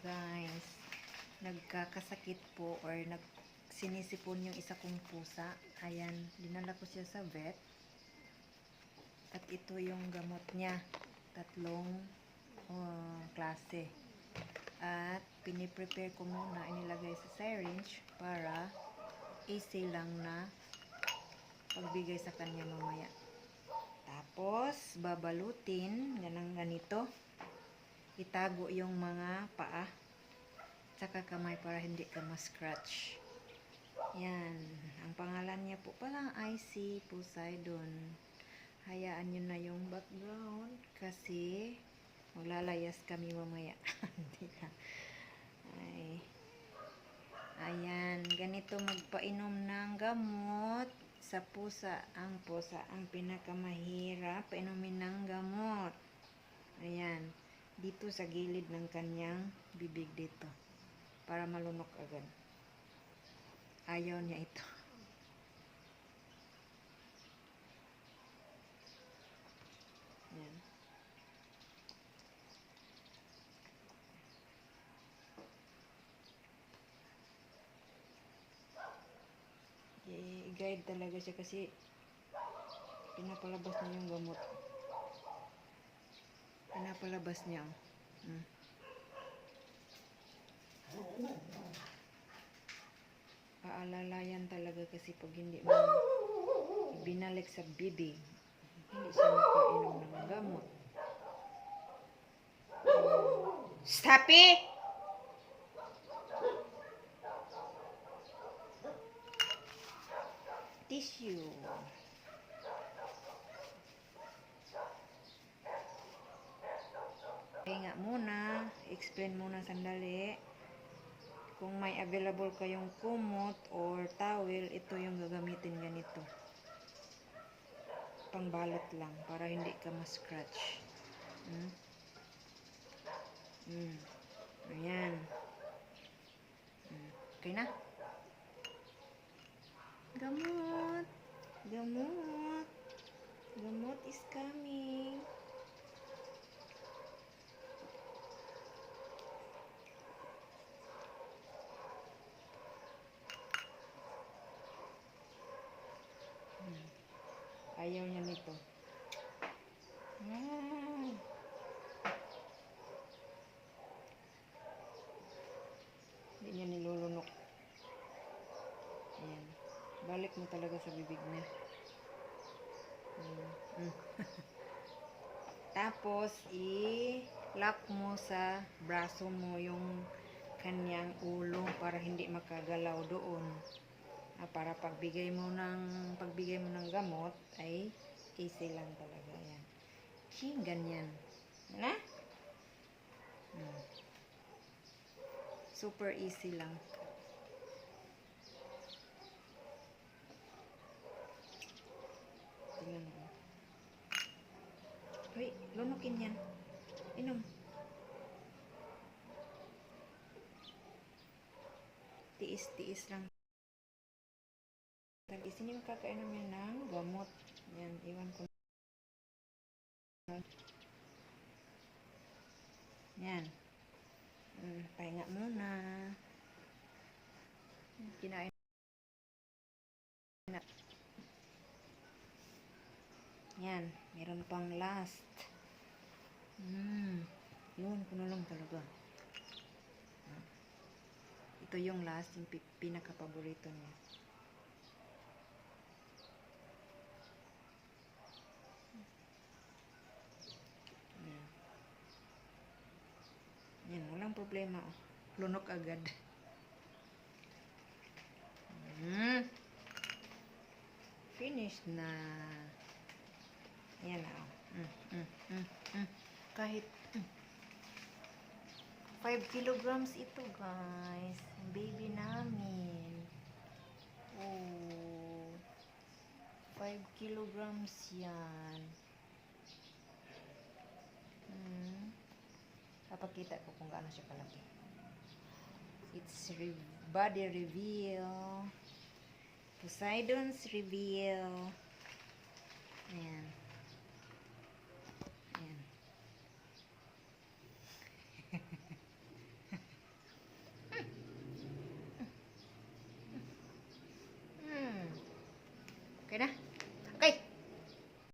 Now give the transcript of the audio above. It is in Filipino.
guys. Nagkakasakit po or nagsinisipon yung isa kong pusa. Ayan, dinala ko siya sa vet. At ito yung gamot niya. Tatlong uh, klase. At piniprepare ko muna, inilagay sa syringe para easy lang na pagbigay sa kanya mamaya. Tapos, babalutin, ganang ganito. Itago yung mga paa. Tsaka kamay para hindi ka ma-scratch. Yan. Ang pangalan niya po pala IC Poseidon. Hayaan nyo na yung background kasi maglalayas kami mamaya. Ay. Ayan. Ganito magpainom ng gamot sa pusa. Ang pusa ang pinakamahirap painumin ng gamot. Ayan. Dito sa gilid ng kanyang bibig dito. Para malunok agad. Ayaw niya ito. Ayan. I-guide talaga siya kasi pinapalabas niya yung gamot. Pinapalabas niya. oh. Mm. Paalalayan talaga kasi pag hindi mo binalik sa bibig, hindi siya makainom ng gamot. Stop it! Tissue. Hinga muna, explain muna sandali. Kung may available kayong kumot or towel, ito yung gagamitin ganito. Pangbalot lang para hindi ka ma-scratch. Hmm? Hmm. Ayan. Hmm. Okay na? Gamot. Gamot. Gamot is coming. Hmm. Ayaw niya nito. Ah. Hindi niya nilulunok. Ayan. Balik mo talaga sa bibig niya. Mm. Tapos, i-lock mo sa braso mo yung kanyang ulo para hindi makagalaw doon. Ah, para pagbigay mo ng pagbigay mo ng gamot ay easy lang talaga yan. Ching, ganyan. Na? Hmm. Super easy lang. Tingnan mo. Hoy, lunukin yan. Inom. Tiis-tiis lang. Tagis, hindi makakainom yan ng gamot. Yan, iwan ko. Yan. Mm, pahinga muna. Kinain na. Yan, meron pang last. Mm, yun, kuno lang talaga. Ah. Ito yung last, yung pi- pinaka-paborito niya. Yan. Yan, walang problema. oh. Lunok agad. Mm. Finish na. Yan na. oh. Mm, mm, mm, mm. Kahit mm. 5 kilograms ito, guys. Baby namin. Oh. 5 kilograms yan. Papakita ko kung gaano siya kalaki. It's re body reveal. Poseidon's reveal. Ayan.